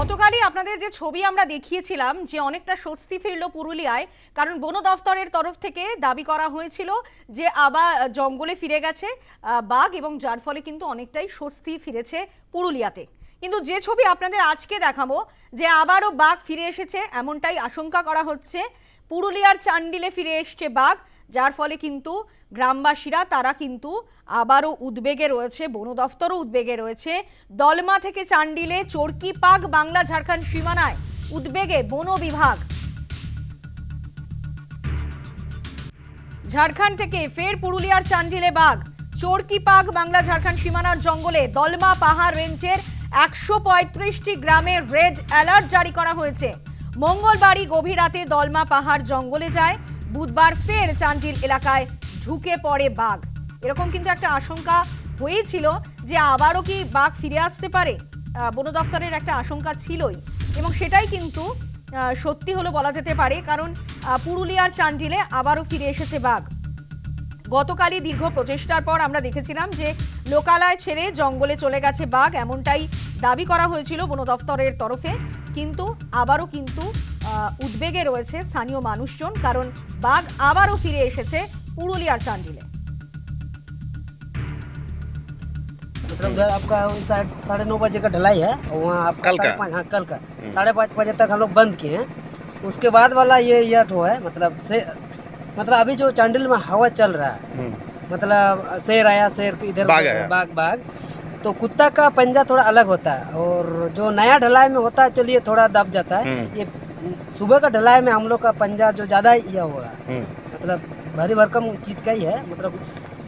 গতকালই আপনাদের যে ছবি আমরা দেখিয়েছিলাম যে অনেকটা স্বস্তি ফিরল পুরুলিয়ায়, কারণ বন দফতরের তরফ থেকে দাবি করা হয়েছিল যে আবার জঙ্গলে ফিরে গেছে বাঘ এবং যার ফলে কিন্তু অনেকটাই স্বস্তি ফিরেছে পুরুলিয়াতে। কিন্তু যে ছবি আপনাদের আজকে দেখাবো যে আবারও বাঘ ফিরে এসেছে, এমনটাই আশঙ্কা করা হচ্ছে। পুরুলিয়ার চান্ডিলে ফিরে এসছে বাঘ যার ফলে কিন্তু গ্রামবাসীরা, তারা কিন্তু আবারও উদ্বেগে রয়েছে, বন দফতরও উদ্বেগে রয়েছে। দলমা থেকে চান্ডিলে চরকি পাক বাংলা ঝাড়খণ্ড সীমানায় উদ্বেগে বন বিভাগ। ঝাড়খণ্ড থেকে ফের পুরুলিয়ার চান্ডিলে বাঘ। চরকি পাক বাংলা ঝাড়খণ্ড সীমানার জঙ্গলে দলমা পাহাড় রেঞ্জের একশো পঁয়ত্রিশটি গ্রামে রেড অ্যালার্ট জারি করা হয়েছে। মঙ্গলবারই গভীর রাতে দলমা পাহাড় জঙ্গলে যায়। বুধবার ফের চান্ডিল এলাকায় ঢুকে পড়ে বাঘ। এরকম কিন্তু একটা আশঙ্কা হয়েছিল যে আবারও কি বাঘ ফিরে আসতে পারে। বন দপ্তরের একটা আশঙ্কা ছিলই এবং সেটাই কিন্তু সত্যি হলো বলা যেতে পারে কারণ পুরুলিয়ার চান্ডিলে আবারও ফিরে এসেছে বাঘ। গতকালই দীর্ঘ প্রচেষ্টার পর আমরা দেখেছিলাম যে লোকালয় ছেড়ে জঙ্গলে চলে গেছে বাঘ এমনটাই দাবি করা হয়েছিল বন দফতরের তরফে কিন্তু আবারও কিন্তু আহ, উদ্বেগে রয়েছে স্থানীয় মানুষজন কারণ বাঘ আবারও ফিরে এসেছে পুরুলিয়ার চান্ডিলে मतलब उधर आपका वही साढ़े साढ़े नौ बजे का ढलाई है और वहाँ आपका कल का? साढ़े पाँच हाँ कल का साढ़े पाँच बजे तक हम लोग बंद किए हैं उसके बाद वाला ये ये ठो है मतलब से मतलब अभी जो चांडिल में हवा चल रहा है मतलब शेर आया शेर के इधर बाघ आया। बाघ बाघ तो कुत्ता का पंजा थोड़ा अलग होता है और जो नया ढलाई में होता है चलिए थोड़ा दब जाता है। हम्म। ये सुबह का ढलाई में हम लोग का पंजा जो ज़्यादा यह हो रहा है हम्म। मतलब भारी भरकम चीज़ का ही है मतलब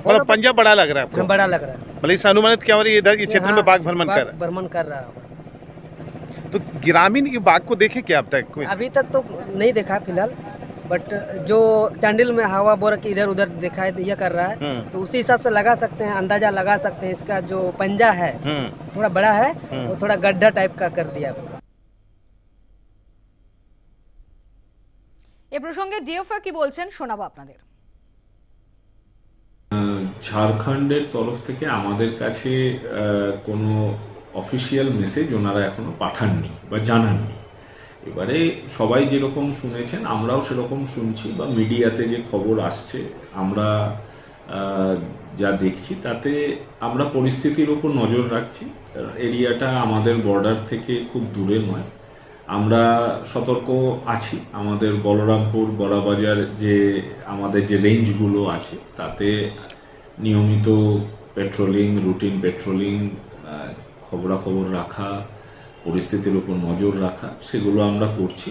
मतलब पंजा बड़ा लग रहा है आपको? बड़ा लग रहा है। मतलब इससे अनुमानित क्या हो रही है इधर इस क्षेत्र में बाघ भ्रमण कर रहा भ्रमण कर रहा है तो ग्रामीण बाघ को देखे क्या अब तक? कोई अभी तक तो नहीं देखा फ़िलहाल। बट जो चांडिल में हवा बोर के इधर उधर दिखाई ये कर रहा है हम्म। तो उसी हिसाब से लगा सकते हैं अंदाजा लगा सकते हैं इसका जो पंजा है हम्म थोड़ा बड़ा है हम्म। वो थोड़ा गड्ढा टाइप का कर दिया पूरा এ প্রসঙ্গে ডিএফআ কি বলছেন শোনাবো আপনাদের ঝাড়খণ্ডের তরফ থেকে আমাদের কাছে আহ, কোনো অফিসিয়াল মেসেজ ওনারা এখনো পাঠাননি বা জানাননি এবারে সবাই যেরকম শুনেছেন, আমরাও সেরকম শুনছি বা মিডিয়াতে যে খবর আসছে, আমরা যা দেখছি তাতে আমরা পরিস্থিতির উপর নজর রাখছি। এরিয়াটা আমাদের বর্ডার থেকে খুব দূরে নয়। আমরা সতর্ক আছি। আমাদের বলরামপুর, বড়াবাজার যে, আমাদের যে রেঞ্জগুলো আছে, তাতে নিয়মিত পেট্রোলিং রুটিন পেট্রোলিং খবরাখবর রাখা পরিস্থিতির উপর নজর রাখা, সেগুলো আমরা করছি।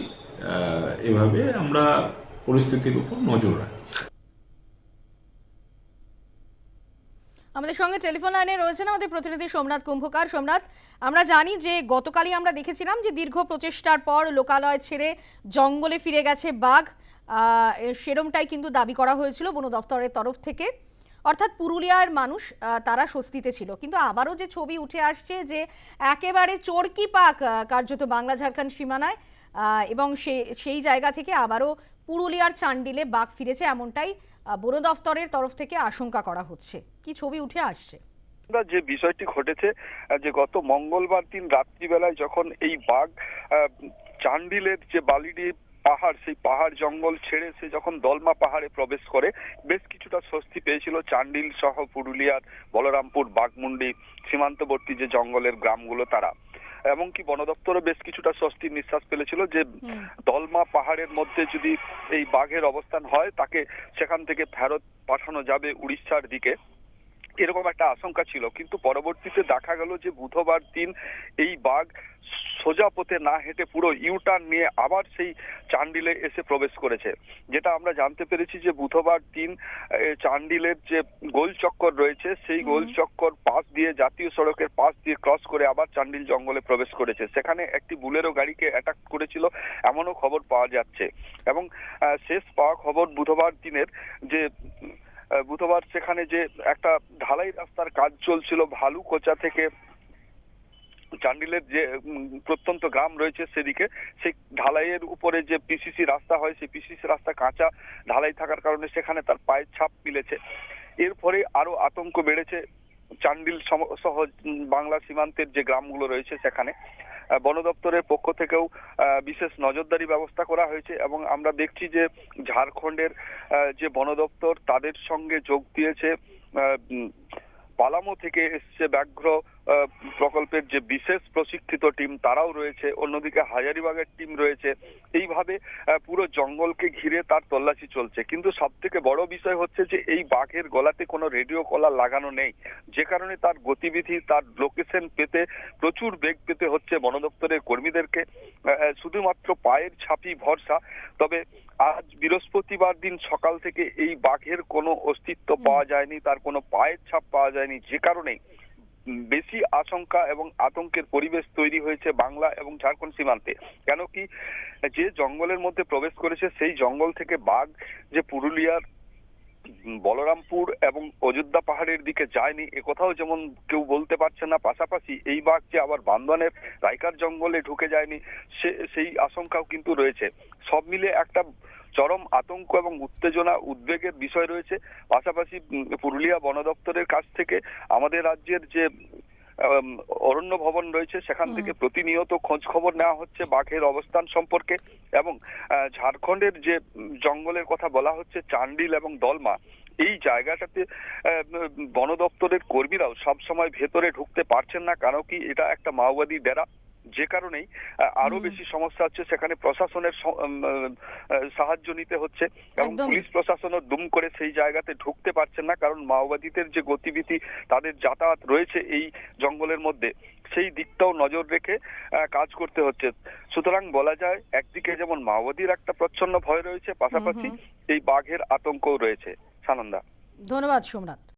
এভাবে আমরা পরিস্থিতির উপর নজর রাখছি। আমাদের সঙ্গে টেলিফোন লাইনে রয়েছেন আমাদের প্রতিনিধি সোমনাথ কুম্ভকার। সোমনাথ, আমরা জানি যে গতকালই আমরা দেখেছিলাম যে দীর্ঘ প্রচেষ্টার পর লোকালয় ছেড়ে জঙ্গলে ফিরে গেছে বাঘ। সেরমটাই কিন্তু দাবি করা হয়েছিল বন দপ্তরের তরফ থেকে। অর্থাৎ পুরুলিয়ার মানুষ তারা স্বস্তিতে ছিল। কিন্তু আবারও যে ছবি উঠে আসছে যে একেবারে চরকি পাক কার্যত বাংলা ঝাড়খণ্ড সীমানায় এবং সে, সেই জায়গা থেকে আবারও পুরুলিয়ার চান্ডিলে বাঘ ফিরেছে এমনটাই বন দফতরের তরফ থেকে আশঙ্কা করা হচ্ছে। কি ছবি উঠে আসছে? যে বিষয়টি ঘটেছে যে গত মঙ্গলবার দিন রাত্রিবেলায় যখন এই বাঘ চান্ডিলের যে বালিডি পাহাড় সেই পাহাড় জঙ্গল ছেড়ে সে যখন দলমা পাহাড়ে প্রবেশ করে বেশ কিছুটা স্বস্তি পেয়েছিল চান্ডিল সহ পুরুলিয়ার বলরামপুর বাঘমুন্ডি সীমান্তবর্তী যে জঙ্গলের গ্রামগুলো তারা। এমনকি বন দপ্তরও বেশ কিছুটা স্বস্তির নিঃশ্বাস ফেলেছিল যে দলমা পাহাড়ের মধ্যে যদি এই বাঘের অবস্থান হয় তাকে সেখান থেকে ফেরত পাঠানো যাবে উড়িষ্যার দিকে। এরকম একটা আশঙ্কা ছিল। কিন্তু পরবর্তীতে দেখা গেল যে বুধবার দিন এই বাঘ সোজা পথে না হেঁটে পুরো ইউটার্ন নিয়ে আবার সেই চান্ডিলে এসে প্রবেশ করেছে। যেটা আমরা জানতে পেরেছি যে বুধবার দিন চান্ডিলের যে গোল চক্কর রয়েছে সেই গোল চক্কর পাশ দিয়ে জাতীয় সড়কের পাশ দিয়ে ক্রস করে আবার চান্ডিল জঙ্গলে প্রবেশ করেছে। সেখানে একটি বুলেরো গাড়িকে অ্যাটাক করেছিল এমনও খবর পাওয়া যাচ্ছে। এবং শেষ পাওয়া খবর বুধবার দিনের যে বুধবার সেখানে যে একটা ঢালাই রাস্তার কাজ চলছিল ভালুকোচা থেকে চান্ডিলের যে প্রত্যন্ত গ্রাম রয়েছে সেদিকে, সেই ঢালাইয়ের উপরে যে পিসিসি রাস্তা হয়, সেই পিসিসি রাস্তা কাঁচা ঢালাই থাকার কারণে সেখানে তার পায়ের ছাপ মিলেছে। এরপরে আরও আতঙ্ক বেড়েছে চান্ডিল সহ বাংলা সীমান্তের যে গ্রামগুলো রয়েছে সেখানে বন দপ্তরের পক্ষ থেকেও বিশেষ নজরদারি ব্যবস্থা করা হয়েছে এবং আমরা দেখছি যে ঝাড়খণ্ডের যে বন দপ্তর তাদের সঙ্গে যোগ দিয়েছে আহ, থেকে এসছে ব্যাঘ্র প্রকল্পের যে বিশেষ প্রশিক্ষিত টিম তারাও রয়েছে। অন্যদিকে হাজারিবাগের টিম রয়েছে। এইভাবে পুরো জঙ্গলকে ঘিরে তার তল্লাশি চলছে। কিন্তু সব থেকে বড় বিষয় হচ্ছে যে এই বাঘের গলাতে কোনো রেডিও কলার লাগানো নেই। যে কারণে তার গতিবিধি তার লোকেশন পেতে প্রচুর বেগ পেতে হচ্ছে বন দপ্তরের কর্মীদেরকে। শুধুমাত্র পায়ের ছাপি ভরসা। তবে আজ বৃহস্পতিবার দিন সকাল থেকে এই বাঘের কোনো অস্তিত্ব পাওয়া যায়নি তার কোনো পায়ের ছাপ পাওয়া যায়নি। যে কারণে বেশি আশঙ্কা এবং আতঙ্কের পরিবেশ তৈরি হয়েছে বাংলা এবং ঝাড়খণ্ড সীমান্তে। কেন কি যে জঙ্গলের মধ্যে প্রবেশ করেছে, সেই জঙ্গল থেকে বাঘ, যে পুরুলিয়ার বলরামপুর এবং অযোধ্যা পাহাড়ের দিকে যায়নি। একথাও যেমন কেউ বলতে পারছে না, পাশাপাশি এই বাঘ যে আবার বান্দনের রাইকার জঙ্গলে ঢুকে যায়নি, সে, সেই আশঙ্কাও কিন্তু রয়েছে। সব মিলে একটা চরম আতঙ্ক এবং উত্তেজনা, উদ্বেগের বিষয় রয়েছে। পাশাপাশি পুরুলিয়া বন দপ্তরের কাছ থেকে আমাদের রাজ্যের যে অরণ্য ভবন রয়েছে সেখান থেকে প্রতিনিয়ত খোঁজ খবর নেওয়া হচ্ছে বাঘের অবস্থান সম্পর্কে এবং ঝাড়খণ্ডের যে জঙ্গলের কথা বলা হচ্ছে চান্ডিল এবং দলমা এই জায়গাটাতে বন দপ্তরের কর্মীরাও সবসময় ভেতরে ঢুকতে পারছেন না কারণ কি এটা একটা মাওবাদী ডেরা। যে কারণেই আরও বেশি সমস্যা হচ্ছে। সেখানে প্রশাসনের সাহায্য নিতে হচ্ছে এবং। পুলিশ প্রশাসনও দুম করে সেই জায়গাতে ঢুকতে পারছেন না কারণ মাওবাদীদের যে গতিবিধি তাদের যাতায়াত রয়েছে এই জঙ্গলের মধ্যে সেই দিকটাও নজর রেখে কাজ করতে হচ্ছে। সুতরাং বলা যায় একদিকে যেমন মাওবাদীর একটা প্রচ্ছন্ন ভয় রয়েছে পাশাপাশি এই বাঘের আতঙ্কও রয়েছে। সানন্দা। ধন্যবাদ সোমনাথ।